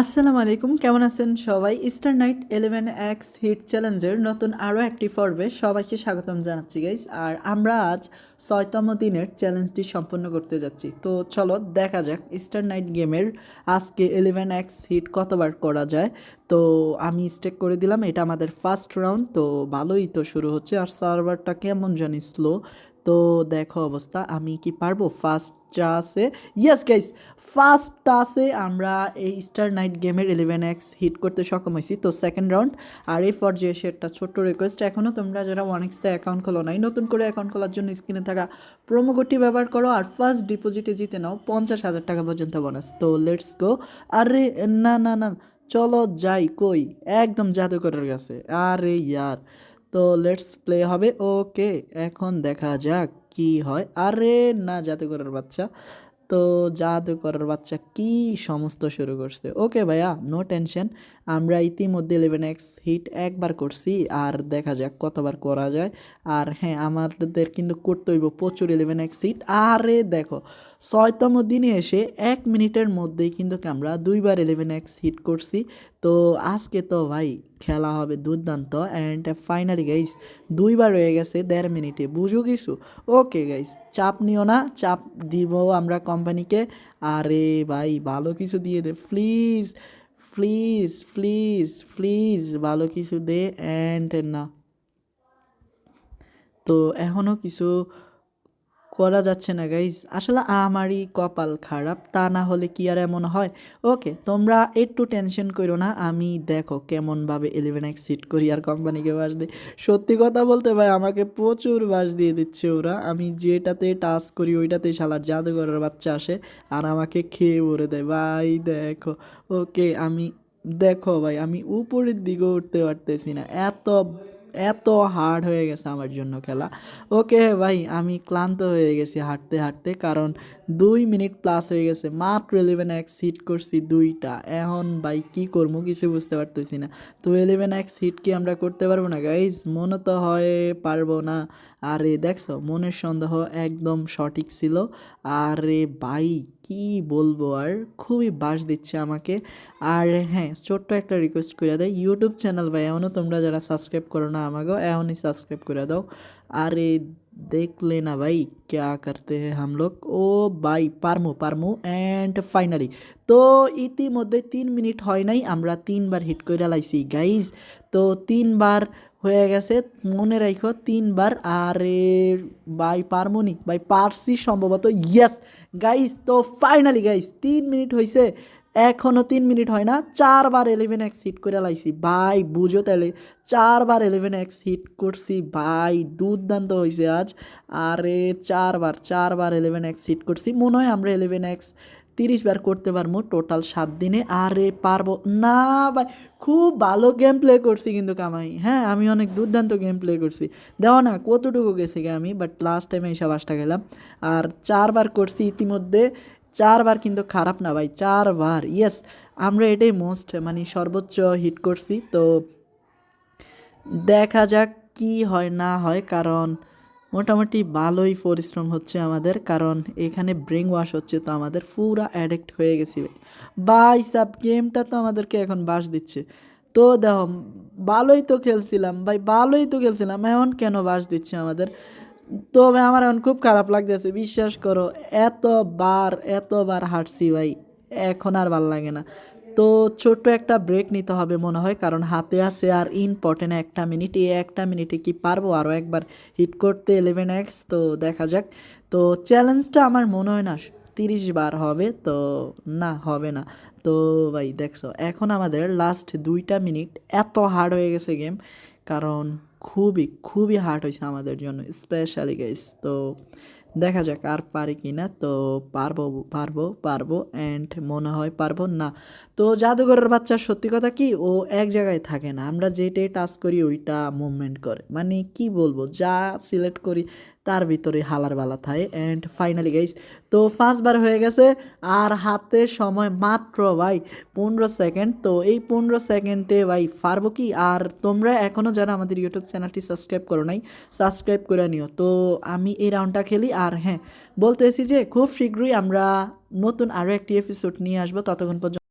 আসসালামু আলাইকুম, কেমন আছেন সবাই? Star night eleven x hit চ্যালেঞ্জের নতুন আরও একটি পর্বে সবাইকে স্বাগতম জানাচ্ছি গাইস আর আমরা আজ ছয়তম দিনের চ্যালেঞ্জটি সম্পন্ন করতে যাচ্ছি। তো চলো দেখা যাক ইস্টার নাইট গেমের আজকে ইলেভেন এক্স হিট কতবার করা যায়। তো আমি স্টেক করে দিলাম, এটা আমাদের ফার্স্ট রাউন্ড তো ভালোই তো শুরু হচ্ছে। আর সার্ভারটা কেমন জানি স্লো তো দেখো অবস্থা, আমি কি পারব? ফার্স্ট আছে ইয়েস গাইস ফার্স্ট টাসে আমরা এই স্টার নাইট গেমের ইলেভেন এক্স হিট করতে সক্ষম হয়েছি। তো সেকেন্ড রাউন্ড আর এই পর্যায়ে এসে একটা ছোট্ট রিকোয়েস্ট এখনও তোমরা যারা ওয়ান এক্সে অ্যাকাউন্ট খোলো নাই, নতুন করে অ্যাকাউন্ট খোলার জন্য স্ক্রিনে থাকা প্রোমো কোডটি ব্যবহার করো, আর ফার্স্ট ডিপোজিটে জিতে নাও পঞ্চাশ হাজার টাকা পর্যন্ত বোনাস তো লেটস গো আরে, না না না, চলো যাই কই? একদম জাদুকরের কাছে। আরে, ইয়ার। তো লেটস প্লে হবে। ওকে এখন দেখা যাক কি হয়। আরে না জাদুকরের বাচ্চা। তো জাদুকরের বাচ্চা কি সমস্ত শুরু করছে? ওকে ভাইয়া নো টেনশন আমরা ইতিমধ্যে ইলেভেন এক্স হিট একবার করছি, আর দেখা যাক কতবার করা যায়। আর হ্যাঁ আমাদের কিন্তু করতে হইব প্রচুর ইলেভেন এক্স হিট আরে দেখো ছয়তম দিনে এসে এক মিনিটের মধ্যেই কিন্তু আমরা দুইবার ইলেভেন এক্স হিট করছি। তো আজকে তো ভাই খেলা হবে দুর্দান্ত অ্যান্ড ফাইনালি গাইস দুইবার হয়ে গেছে দেড় মিনিটে, বুঝো কিছু? ওকে গাইস চাপ নিও না, চাপ দিব আমরা কোম্পানিকে আরে ভাই ভালো কিছু দিয়ে দে প্লিজ প্লিজ প্লিজ প্লিজ ভালো কিছু দে অ্যান্ড না। তো এখনও কিছু করা যাচ্ছে না গাইজ আসলে আমারই কপাল খারাপ, তা না হলে কি আর এমন হয়? ওকে তোমরা একটু টেনশন করো না, আমি দেখো কেমনভাবে ইলেভেন এক্স সিট করি আর কোম্পানিকে বাস দিই। সত্যি কথা বলতে ভাই, আমাকে প্রচুর বাস দিয়ে দিচ্ছে ওরা। আমি যেটাতে টাচ করি, ওইটাতে শালার জাদুঘরের বাচ্চা আসে আর আমাকে খেয়ে ভরে দেয়। ভাই, দেখো ওকে আমি, দেখো ভাই, আমি উপরের দিকে উঠতে পারতেছি না। এত এত হার্ড হয়ে গেছে আমার জন্য খেলা। ওকে ভাই, আমি ক্লান্ত হয়ে গেছি হাঁটতে হাঁটতে, কারণ দুই মিনিট প্লাস হয়ে গেছে, মাত্র ইলেভেন এক্স হিট করছি দুইটা। এখন ভাই, কী করব কিছু বুঝতে পারতেছি না। তো ইলেভেন এক্স হিট কি আমরা করতে পারব না গাইজ মনে তো হয় পারব না। আরে দেখছ, মনের সন্দেহ একদম সঠিক ছিল। আরে ভাই কি বলবো আর খুবই বাস দিচ্ছে আমাকে আর হ্যাঁ ছোট্ট একটা রিকোয়েস্ট করে দেয় ইউটিউব চ্যানেল ভাই এমনও তোমরা যারা সাবস্ক্রাইব করো না আমাকেও এমনই সাবস্ক্রাইব করে দাও আরে देख लेना भाई क्या करते हैं हम लोग ও ভাই পারমু পারমু অ্যান্ড ফাইনালি তো ইতিমধ্যে তিন মিনিট হয় নাই আমরা তিনবার হিট করে লাইছি গাইজ তো তিনবার হয়ে গেছে। মনে রাখো তিনবার আরে বাই পারমুনি বাই পারছি সম্ভবত ইয়েস গাইস তো ফাইনালি গাইস তিন মিনিট হয়েছে এখনও তিন মিনিট হয় না, চারবার ইলেভেন এক্স হিট করে লাইছি। ভাই, বুঝো তাহলে চারবার ইলেভেন এক্স হিট করছি, ভাই, দুর্দান্ত হয়েছে আজ। আরে, চারবার চারবার ইলেভেন এক্স হিট করছি। মনে হয় আমরা ইলেভেন এক্স তিরিশ বার করতে পারব টোটাল সাত দিনে। আরে পারব না ভাই, খুব ভালো গেম প্লে করছি কিন্তু কামাই। হ্যাঁ আমি অনেক দুর্দান্ত গেম প্লে করছি। দেখো না, কতটুকু গেছি আমি বাট লাস্ট টাইমে এইসব বাসটা গেলাম। আর চারবার করছি ইতিমধ্যে, চারবার কিন্তু খারাপ না ভাই, চারবার। ইয়েস আমরা এটাই মোস্ট মানে সর্বোচ্চ হিট করছি। তো দেখা যাক কি হয়, না হয়, কারণ মোটামুটি ভালোই পরিশ্রম হচ্ছে আমাদের, কারণ এখানে ব্রেন ওয়াশ হচ্ছে তো আমাদের পুরা অ্যাডিক্ট হয়ে গেছি। ভাই সাব গেমটা তো আমাদেরকে এখন বাস দিচ্ছে। তো দেখো, ভালোই তো খেলছিলাম, ভাই ভালোই তো খেলছিলাম, এখন কেন বাস দিচ্ছে আমাদের? তবে আমার এখন খুব খারাপ লাগতেছে, বিশ্বাস করো, এতবার এতবার হাঁটছি ভাই, এখন আর ভালো লাগে না। তো ছোট্ট একটা ব্রেক নিতে হবে মনে হয়, কারণ হাতে আছে আর ইম্পর্টেন্ট একটা মিনিট এই একটা মিনিটে কি পারব? আরও একবার হিট করতে ইলেভেন এক্স তো দেখা যাক। তো চ্যালেঞ্জটা আমার মনে হয় না, তিরিশ বার হবে, তো না, হবে না। তো ভাই, দেখছ, এখন আমাদের লাস্ট দুইটা মিনিট এত হার্ড হয়ে গেছে গেম কারণ খুবই খুবই হার্ড হয়েছে আমাদের জন্য স্পেশালি গাইস তো দেখা যাক আর পারি কি না। তো পারব পারব পারব অ্যান্ড মনে হয় পারব না। তো জাদুঘরের বাচ্চা সত্যি কথা কি? ও এক জায়গায় থাকে না। আমরা যেটাই টাচ করি ওইটা মুভমেন্ট করে। মানে কি বলব? যা সিলেক্ট করি তার ভিতরে হালার বালা থাকে অ্যান্ড ফাইনালি গাইস তো ফার্স্টবার হয়ে গেছে। আর হাতে সময় মাত্র, ভাই, পনেরো সেকেন্ড তো এই পনেরো সেকেন্ডে ভাই, পারব কি? আর তোমরা এখনও যারা আমাদের ইউটিউব চ্যানেলটি সাবস্ক্রাইব করো নাই সাবস্ক্রাইব করে নিও। তো আমি এই রাউন্ডটা খেলি। আর হ্যাঁ বলতেছি যে খুব শীঘ্রই আমরা নতুন আরও একটি এপিসোড নিয়ে আসব। ততক্ষণ পর্যন্ত